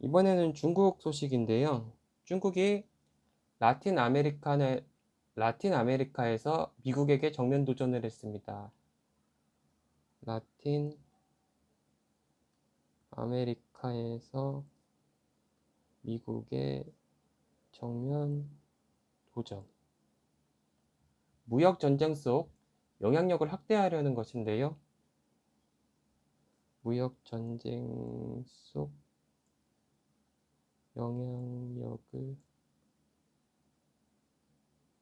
이번에는 중국 소식인데요. 중국이 라틴 아메리카네, 라틴 아메리카에서 미국에게 정면 도전을 했습니다. 라틴 아메리카에서 미국의 정면 도전. 무역 전쟁 속 영향력을 확대하려는 것인데요. 무역 전쟁 속 영향력을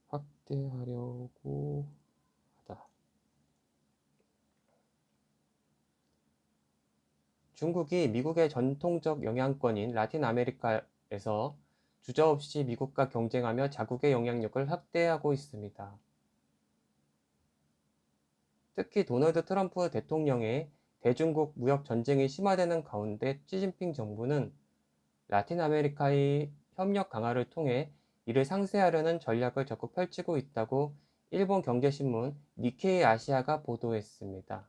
확대하려고 하다. 중국이 미국의 전통적 영향권인 라틴 아메리카에서 주저없이 미국과 경쟁하며 자국의 영향력을 확대하고 있습니다. 특히 도널드 트럼프 대통령의 대중국 무역 전쟁이 심화되는 가운데 시진핑 정부는 라틴 아메리카의 협력 강화를 통해 이를 상쇄하려는 전략을 적극 펼치고 있다고 일본 경제신문 니케이 아시아가 보도했습니다.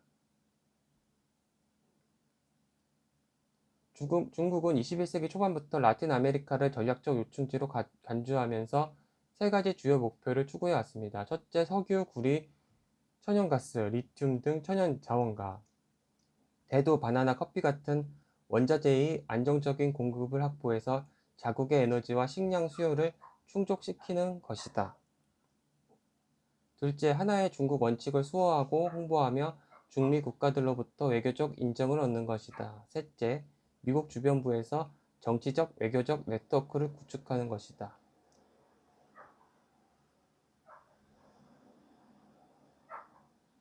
중국, 중국은 21세기 초반부터 라틴 아메리카를 전략적 요충지로 가, 간주하면서 세 가지 주요 목표를 추구해 왔습니다. 첫째, 석유, 구리, 천연가스, 리튬 등 천연 자원과 대도, 바나나, 커피 같은 원자재의 안정적인 공급을 확보해서 자국의 에너지와 식량 수요를 충족시키는 것이다. 둘째, 하나의 중국 원칙을 수호하고 홍보하며 중미 국가들로부터 외교적 인정을 얻는 것이다. 셋째, 미국 주변부에서 정치적, 외교적 네트워크를 구축하는 것이다.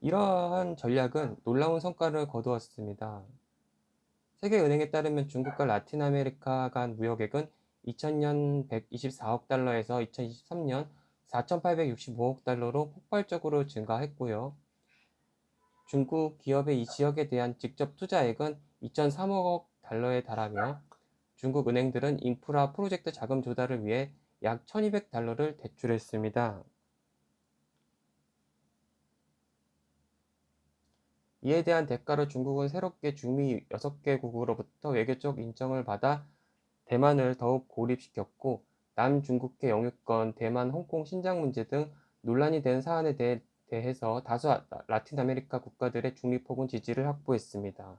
이러한 전략은 놀라운 성과를 거두었습니다. 세계은행에 따르면 중국과 라틴 아메리카 간 무역액은 2000년 124억 달러에서 2023년 4,865억 달러로 폭발적으로 증가했고요. 중국 기업의 이 지역에 대한 직접 투자액은 2,003억 달러에 달하며 중국 은행들은 인프라 프로젝트 자금 조달을 위해 약 1,200달러를 대출했습니다. 이에 대한 대가로 중국은 새롭게 중미 6개국으로부터 외교적 인정을 받아 대만을 더욱 고립시켰고 남중국해 영유권, 대만, 홍콩, 신장 문제 등 논란이 된 사안에 대해, 대해서 다수 라틴 아메리카 국가들의 중립 혹은 지지를 확보했습니다.